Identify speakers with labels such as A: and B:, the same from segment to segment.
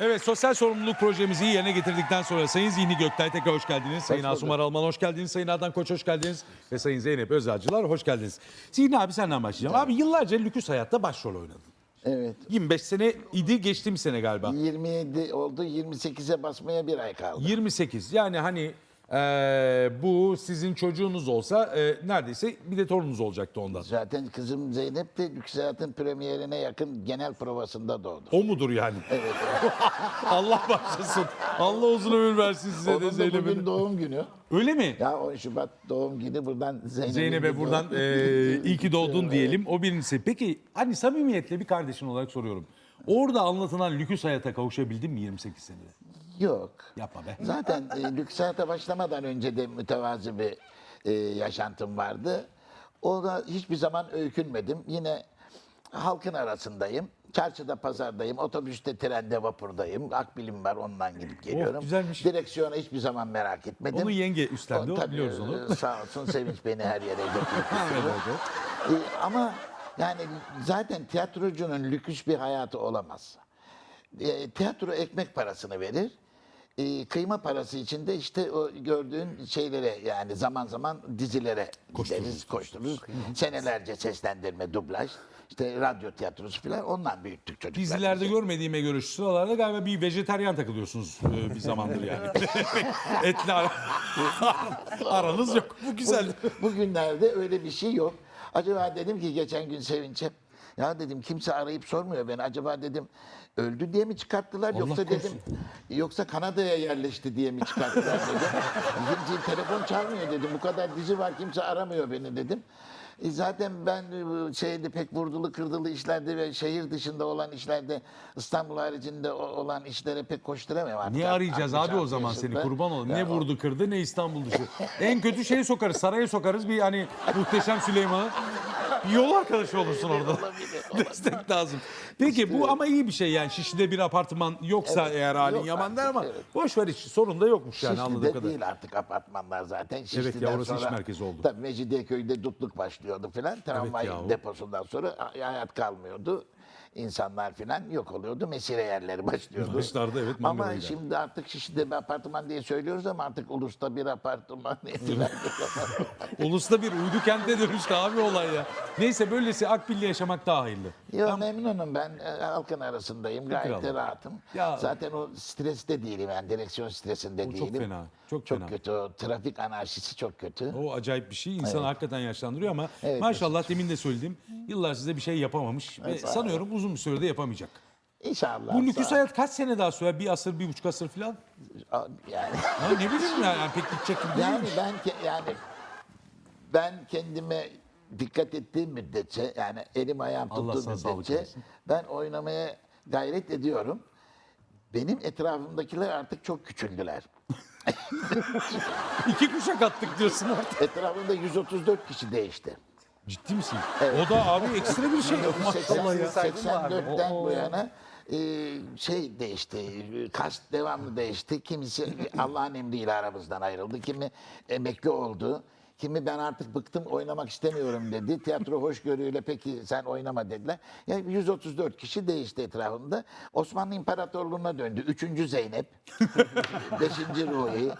A: Evet sosyal sorumluluk projemizi yerine getirdikten sonra Sayın Zihni Göktay tekrar hoş geldiniz. Sayın
B: bulduk.
A: Asuman Alman hoş geldiniz. Sayın Adnan Koç hoş geldiniz. Ve Sayın Zeynep Özacılar hoş geldiniz. Zihni abi senden başlayacağım. Abi yıllarca Lüküs Hayat'ta başrol oynadın.
B: Evet.
A: 25 sene idi geçtiğimiz sene galiba.
B: 27 oldu 28'e basmaya bir ay kaldı.
A: 28 yani hani eee, bu sizin çocuğunuz olsa eee, neredeyse bir de torununuz olacaktı ondan.
B: Zaten kızım Zeynep de Lüks Hayat'ın premierine yakın genel provasında doğdu.
A: O mudur yani? Evet. Allah başlasın. Allah uzun ömür versin size de
B: Onun da
A: Zeynep'e.
B: bugün
A: de.
B: doğum günü.
A: Öyle mi?
B: Ya 10 Şubat doğum günü buradan Zeynep'e
A: Zeynep'e buradan eee iyi ki doğdun diyelim. O birincisi. Peki hani samimiyetle bir kardeşin olarak soruyorum. Orada anlatılan lüküs hayata kavuşabildin mi 28 senede?
B: Yok.
A: Yapma be.
B: Zaten e, Lüks Hayat'a başlamadan önce de mütevazı bir e, yaşantım vardı. O da hiçbir zaman öykünmedim. Yine halkın arasındayım. Çarşıda, pazardayım. Otobüste, trende, vapurdayım. Akbilim var ondan gidip geliyorum.
A: güzelmiş.
B: Direksiyona hiçbir zaman merak etmedim.
A: Onu yenge üstlendi, o
B: tabii,
A: biliyoruz onu.
B: e, Sağ olsun Sevinç beni her yere götürdü.
A: Evet, evet.
B: E, ama yani zaten tiyatrocunun lüküs bir hayatı olamaz. E, tiyatro ekmek parasını verir. E, kıyma parası için de işte o gördüğün şeylere yani zaman zaman dizilere gideriz, koştururuz. Senelerce seslendirme, dublaj, işte radyo tiyatrosu falan ondan büyüttük çocuklar.
A: Dizilerde görmediğime göre şu sıralarda galiba bir vejeteryan takılıyorsunuz eee, bir zamandır yani. Etli ara- aranız yok. Bu güzel.
B: Bugünlerde öyle bir şey yok. Acaba dedim ki geçen gün Sevinç'e ya dedim kimse arayıp sormuyor beni. Acaba dedim öldü diye mi çıkarttılar yoksa dedim yoksa Kanada'ya yerleşti diye mi çıkarttılar dedim. Kimse telefon çalmıyor dedim. Bu kadar dizi var kimse aramıyor beni dedim. E zaten ben e, şeyde pek vurdulu kırdılı işlerde ve şehir dışında olan işlerde İstanbul haricinde olan işlere pek koşturamıyorum artık.
A: Niye arayacağız abi o
B: 66
A: zaman seni
B: yaşında.
A: kurban olayım. Ne vurdu kırdı ne İstanbul dışı. en kötü şeye sokarız saraya sokarız bir hani muhteşem Süleyman'ı. Bir yol arkadaşı olursun orada.
B: Olabilir,
A: Destek lazım. Peki bu ama iyi bir şey yani Şişli'de bir apartman yoksa
B: Evet,
A: eğer halin
B: yok
A: yaman der
B: artık,
A: ama
B: evet.
A: boş ver hiç sorun da yokmuş yani anladığım
B: Şişli'de
A: kadar.
B: değil artık apartmanlar zaten. Şişli'den
A: ya, orası
B: sonra,
A: iş merkezi oldu.
B: Tabii Mecidiyeköy'de dutluk başlıyordu filan. Tramvay
A: yahu.
B: deposundan sonra hayat kalmıyordu. İnsanlar filan yok oluyordu. Mesire yerleri başlıyordu.
A: Başlardı, evet, mangala
B: Ama
A: giderdi.
B: şimdi artık Şişli'de bir apartman diye söylüyoruz ama artık Ulus'ta bir apartman filan.
A: Ulus'ta bir uydu kente dönüştü abi olay ya. Neyse böylesi akbilli yaşamak daha hayırlı.
B: Yo memnunum ben e, halkın arasındayım gayet de rahatım.
A: Ya-
B: Zaten o streste değilim yani direksiyon stresinde
A: O çok
B: değilim.
A: fena, çok
B: çok
A: fena.
B: kötü o trafik anarşisi çok kötü.
A: O acayip bir şey. İnsanı hakikaten yaşlandırıyor ama
B: Evet,
A: maşallah demin de söyledim. Yıllar size bir şey yapamamış ve
B: Evet,
A: sanıyorum uzun bir sürede yapamayacak.
B: İnşallah.
A: Bu lüküs hayat kaç sene daha sürer? Bir asır, bir buçuk asır falan?
B: Yani
A: Ha, ne bileyim yani, yani pek gidecek gibi
B: yani
A: değilmiş.
B: ben ke- yani ben kendime dikkat ettiğim müddetçe yani elim ayağım
A: Allah
B: tuttuğu
A: sana sağlık
B: müddetçe
A: versin.
B: ben oynamaya gayret ediyorum. Benim etrafımdakiler artık çok küçüldüler.
A: İki kuşak attık diyorsun artık.
B: Etrafımda 134 kişi değişti.
A: Ciddi misin? O da abi ekstra bir şey. Maşallah ya.
B: 1984'ten bu yana e, şey değişti, kast devamlı değişti. Kimisi Allah'ın emriyle aramızdan ayrıldı. Kimi emekli oldu. Kimi ben artık bıktım oynamak istemiyorum dedi. Tiyatro hoşgörüyle peki sen oynama dediler. Yani 134 kişi değişti etrafımda. Osmanlı İmparatorluğu'na döndü. Üçüncü Zeynep, beşinci Ruhi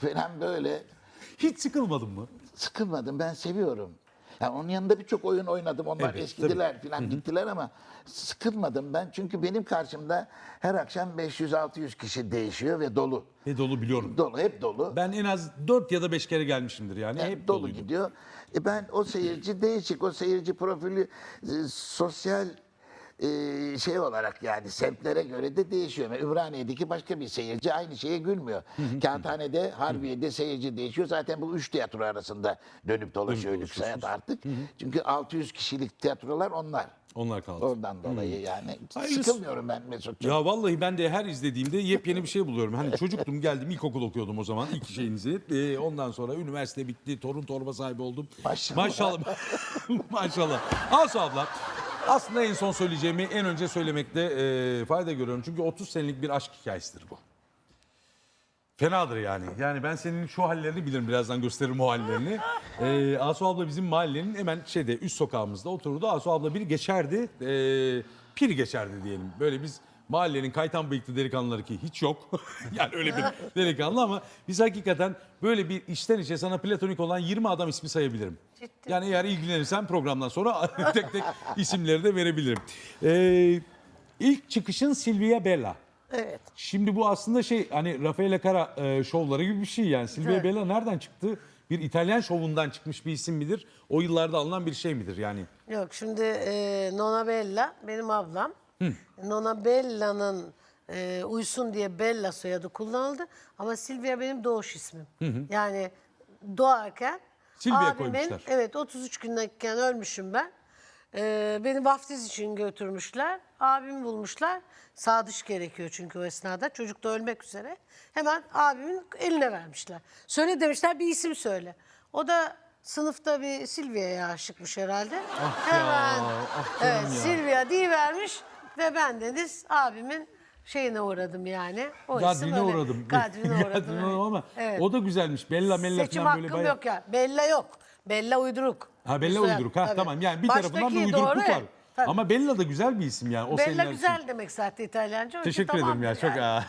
B: falan böyle.
A: Hiç sıkılmadın mı?
B: Sıkılmadım ben seviyorum. Yani onun yanında birçok oyun oynadım. Onlar
A: Evet,
B: eskidiler falan gittiler ama sıkılmadım ben. Çünkü benim karşımda her akşam 500-600 kişi değişiyor ve dolu.
A: Ne dolu biliyorum.
B: Dolu, hep dolu.
A: Ben en az dört ya da beş kere gelmişimdir yani.
B: hep,
A: Hep
B: dolu
A: doluydu.
B: gidiyor. E ben o seyirci değişik, o seyirci profili e, sosyal e, şey olarak yani semtlere göre de değişiyor. Yani Ümraniye'deki başka bir seyirci aynı şeye gülmüyor. Kağıthane'de, Harbiye'de seyirci değişiyor. Zaten bu üç tiyatro arasında dönüp dolaşıyor lüks hayat artık. Çünkü 600 kişilik tiyatrolar onlar.
A: Onlar kaldı.
B: Oradan dolayı yani.
A: Hayırlısı.
B: Sıkılmıyorum ben Mesut'cum.
A: Ya vallahi ben de her izlediğimde yepyeni bir şey buluyorum. Hani çocuktum geldim ilkokul okuyordum o zaman ilk şeyinizi. Ee, ondan sonra üniversite bitti torun torba sahibi oldum.
B: Maşallah.
A: Maşallah. Maşallah. Asu abla aslında en son söyleyeceğimi en önce söylemekte e, fayda görüyorum. Çünkü 30 senelik bir aşk hikayesidir bu. Fenadır yani. Yani ben senin şu hallerini bilirim. Birazdan gösteririm o hallerini. Ee, Asu abla bizim mahallenin hemen şeyde üst sokağımızda otururdu. Asu abla bir geçerdi. E, pir geçerdi diyelim. Böyle biz mahallenin kaytan bıyıklı delikanlıları ki hiç yok. yani öyle bir delikanlı ama biz hakikaten böyle bir içten içe sana platonik olan 20 adam ismi sayabilirim.
C: Ciddi.
A: Yani eğer ilgilenirsen programdan sonra tek tek isimleri de verebilirim. Ee, ilk çıkışın Silvia Bella.
C: Evet.
A: Şimdi bu aslında şey hani Rafaela Cara e, şovları gibi bir şey yani. Silvia
C: Evet.
A: Bella nereden çıktı? Bir İtalyan şovundan çıkmış bir isim midir? O yıllarda alınan bir şey midir yani?
C: Yok şimdi e, Nona Bella benim ablam. Nona Bella'nın e, uysun diye Bella soyadı kullanıldı. Ama Silvia benim doğuş ismim. Yani doğarken
A: Silvia
C: abimin,
A: koymuşlar.
C: evet 33 gündeyken ölmüşüm ben. E, beni vaftiz için götürmüşler. Abimi bulmuşlar. Sadıç gerekiyor çünkü o esnada. Çocuk da ölmek üzere. Hemen abimin eline vermişler. Söyle demişler bir isim söyle. O da sınıfta bir Silvia'ya aşıkmış herhalde.
A: Ah ya,
C: Hemen
A: ah canım
C: evet,
A: ya.
C: Silvia vermiş ve ben Deniz abimin şeyine uğradım yani. O isim
A: Gadrine
C: öyle.
A: uğradım.
C: Gadrine uğradım.
A: Gadrine ama
C: Evet.
A: o da güzelmiş. Bella Mella
C: Seçim
A: falan böyle
C: hakkım
A: bayağı.
C: yok ya. Bella yok. Bella uyduruk.
A: Ha Bella
C: Soyad-
A: uyduruk. Ha
C: tabii.
A: tamam yani bir
C: Baştaki
A: tarafından bir
C: doğru,
A: uydurukluk var.
C: evet. Tabii.
A: Ama Bella da güzel bir isim yani. O
C: Bella
A: seneler
C: güzel
A: için.
C: demek zaten İtalyanca. Önce
A: Teşekkür ederim ya
C: tamamdır
A: çok
C: yani.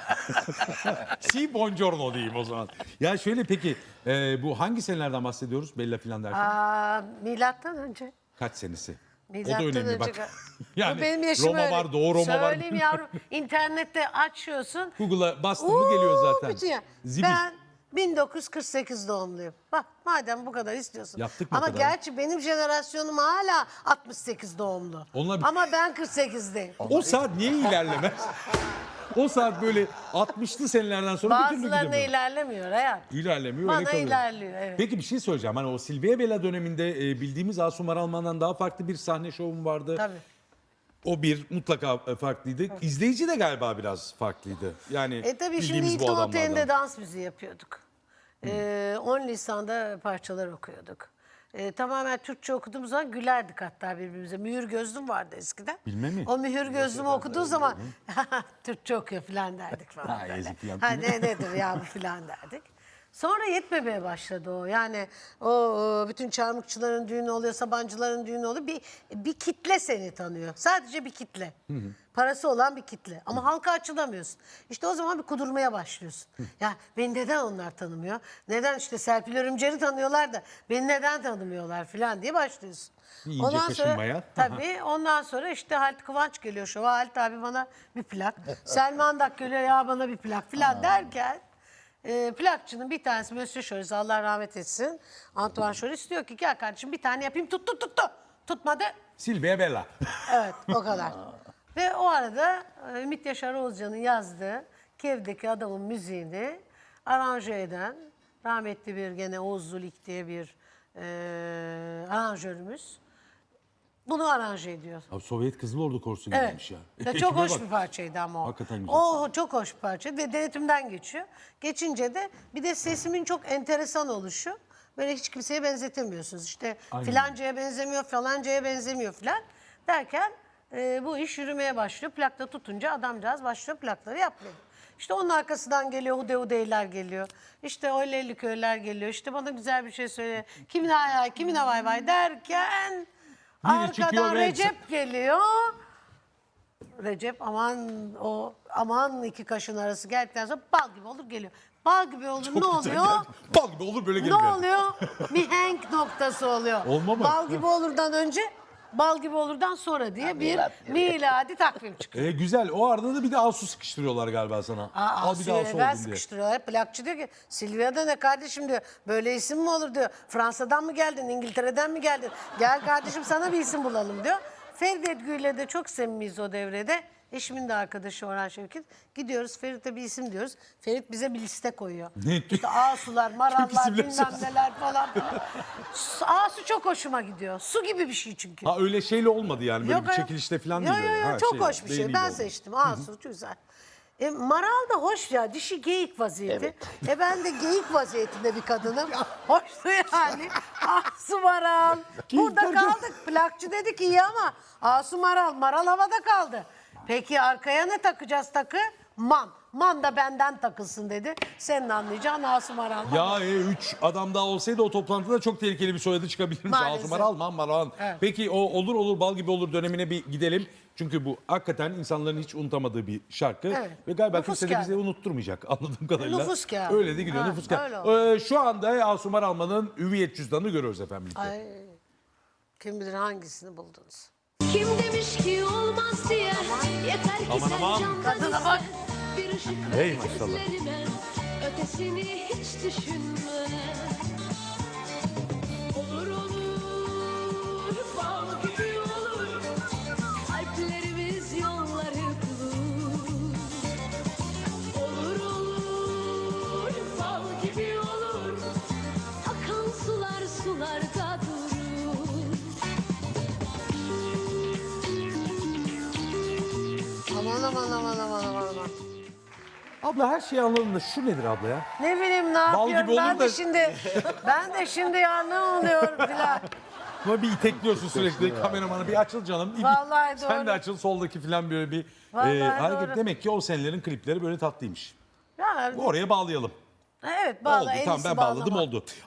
A: ha. si buongiorno diyeyim o zaman. Ya şöyle peki e, bu hangi senelerden bahsediyoruz Bella filan derken?
C: Aa, milattan önce.
A: Kaç senesi?
C: Milattan
A: o da önemli bak.
C: Bu
A: yani
C: benim yaşım
A: Roma
C: öyle.
A: var, Doğu Roma var.
C: Söyleyeyim yavrum. İnternette açıyorsun.
A: Google'a bastın mı geliyor zaten.
C: bütün ya.
A: Zibil.
C: Ben 1948 doğumluyum. Bak madem bu kadar istiyorsun.
A: Yaptık mı
C: Ama
A: kadar?
C: gerçi benim jenerasyonum hala 68 doğumlu.
A: Onlar
C: Ama ben 48'deyim.
A: O saat niye ilerlemez? o saat böyle 60'lı senelerden sonra bir türlü
C: Bazılarına
A: gidemiyor.
C: ilerlemiyor hayat.
A: İlerlemiyor
C: Bana
A: öyle kalıyor.
C: ilerliyor, evet.
A: Peki bir şey söyleyeceğim. Hani o Silvia Bella döneminde e, bildiğimiz Asuman Alman'dan daha farklı bir sahne şovum vardı.
C: Tabii.
A: O bir mutlaka e, farklıydı. İzleyici de galiba biraz farklıydı. Yani
C: E tabii şimdi
A: bildiğimiz bu
C: İlton
A: adamlardan.
C: Oteli'nde dans müziği yapıyorduk. Ee, 10 Nisan'da parçalar okuyorduk. Ee, tamamen Türkçe okuduğumuz zaman gülerdik hatta birbirimize. Mühür gözlüm vardı eskiden.
A: Bilmem mi?
C: O mühür gözlümü okuduğu zaman Türkçe okuyor falan derdik falan.
A: Ha,
C: böyle.
A: ezik falan.
C: Ha, ne nedir ya bu falan derdik. Sonra yetmemeye başladı o. Yani o bütün çarmıkçıların düğünü oluyor, sabancıların düğünü oluyor. Bir, bir kitle seni tanıyor. Sadece bir kitle. Parası olan bir kitle. Ama halka açılamıyorsun. İşte o zaman bir kudurmaya başlıyorsun. Ya beni neden onlar tanımıyor? Neden işte Serpil Örümcer'i tanıyorlar da beni neden tanımıyorlar falan diye başlıyorsun.
A: İyice kaşınmaya.
C: Tabii ondan sonra işte Halit Kıvanç geliyor şu Halit abi bana bir plak. Selman Dak geliyor ya bana bir plak falan derken e, plakçının bir tanesi Monsieur Şoriz Allah rahmet etsin. Antoine Şoriz diyor ki gel kardeşim bir tane yapayım tuttu tuttu. Tutmadı
A: Silvia Bella.
C: Evet o kadar. Ve o arada e, Ümit Yaşar Oğuzcan'ın yazdığı Kev'deki adamın müziğini aranje eden rahmetli bir gene Oğuz Zulik diye bir e, aranjörümüz bunu aranje ediyor.
A: Abi Sovyet Kızıl Ordu Korsu
C: Evet.
A: gibiymiş ya.
C: Ve çok
A: Ekibe
C: hoş
A: bak.
C: bir parçaydı ama o.
A: Hakikaten güzel.
C: O çok hoş bir parça ve denetimden geçiyor. Geçince de bir de sesimin çok enteresan oluşu. Böyle hiç kimseye benzetemiyorsunuz. İşte
A: Aynen.
C: filancaya benzemiyor, falancaya benzemiyor filan derken e, bu iş yürümeye başlıyor. Plakta tutunca adamcağız başlıyor plakları yapmaya. İşte onun arkasından geliyor Hude Hudeyler geliyor. İşte Öyleyli köyler geliyor. İşte bana güzel bir şey söyle. Kimine hay hay, kimine vay vay derken
A: çıkıyor
C: arkadan
A: ve-
C: Recep geliyor. Recep aman o aman iki kaşın arası geldikten sonra bal gibi olur geliyor. Bal gibi olur ne oluyor?
A: Bal gibi olur böyle
C: Ne
A: gelir.
C: oluyor? Mihenk noktası oluyor.
A: Olma mı?
C: Bal gibi olurdan önce, bal gibi olurdan sonra diye bir
B: milat
C: miladi takvim çıkıyor.
A: E, güzel. O arada da bir de Asu sıkıştırıyorlar galiba sana.
C: Aa,
A: Al bir de Asu oldun diye.
C: sıkıştırıyorlar. Plakçı diyor ki Silvia da ne kardeşim diyor. Böyle isim mi olur diyor. Fransa'dan mı geldin, İngiltere'den mi geldin? Gel kardeşim sana bir isim bulalım diyor. Ferit Edgü'yle de çok samimiyiz o devrede. Eşimin de arkadaşı Orhan Şevket. Gidiyoruz Ferit'e bir isim diyoruz. Ferit bize bir liste koyuyor.
A: Ne?
C: İşte Asular, Marallar,
A: isimler
C: bilmem
A: söylüyorsun.
C: neler falan. filan. Asu çok hoşuma gidiyor. Su gibi bir şey çünkü.
A: Ha öyle şeyle olmadı yani böyle bir çekilişte falan
C: yok,
A: değil.
C: Yok yok
A: Ha,
C: çok
A: şey,
C: hoş bir şey.
A: beğeniyle
C: Ben
A: oldu.
C: seçtim. Asu güzel. E, Maral da hoş ya. Dişi geyik vaziyeti. E ben de geyik vaziyetinde bir kadınım. Hoştu yani. Asu Maral. Burada kaldık. Plakçı dedi ki iyi ama Asu Maral. Maral havada kaldı. Peki arkaya ne takacağız takı? Man. Man da benden takılsın dedi. Senin anlayacağın Asu Maral.
A: Ya e, üç adam daha olsaydı o toplantıda çok tehlikeli bir soyadı çıkabilirmiş.
C: Maalesef.
A: Asuman Alman Maran.
C: Evet.
A: Peki o olur olur bal gibi olur dönemine bir gidelim. Çünkü bu hakikaten insanların hiç unutamadığı bir şarkı.
C: Evet.
A: Ve galiba
C: Nüfus
A: kimse de bize unutturmayacak anladığım kadarıyla.
C: Nüfus kağıdı.
A: Öyle de gidiyor
C: Ha,
A: nüfus kağıdı. Ee, şu anda Asuman Alman'ın hüviyet cüzdanını görüyoruz efendim.
C: Ay, kim bilir hangisini buldunuz.
D: Kim demiş ki olmaz diye Yeter ki
A: Aman
D: sen
A: aman.
C: Kadına bak.
D: Bir ışık
A: Hey
D: ver
A: maşallah.
D: gözlerime, Ötesini hiç düşünme
C: Aman aman aman aman.
A: Abla her şeyi anladın da şu nedir abla ya?
C: Ne bileyim ne
A: Bal
C: yapıyorum
A: gibi
C: ben de
A: da-
C: şimdi ben de şimdi ya ne oluyor filan.
A: Ama bir itekliyorsun sürekli kameramanı bir açıl canım. Bir-
C: Vallahi
A: Sen
C: doğru.
A: de açıl soldaki falan böyle bir
C: Vallahi
A: e, hareket.
C: doğru.
A: Demek ki o senelerin klipleri böyle tatlıymış.
C: Ya,
A: Oraya bağlayalım.
C: evet bağla
A: oldu
C: en
A: tamam
C: iyisi
A: ben bağladım
C: bağlama.
A: oldu.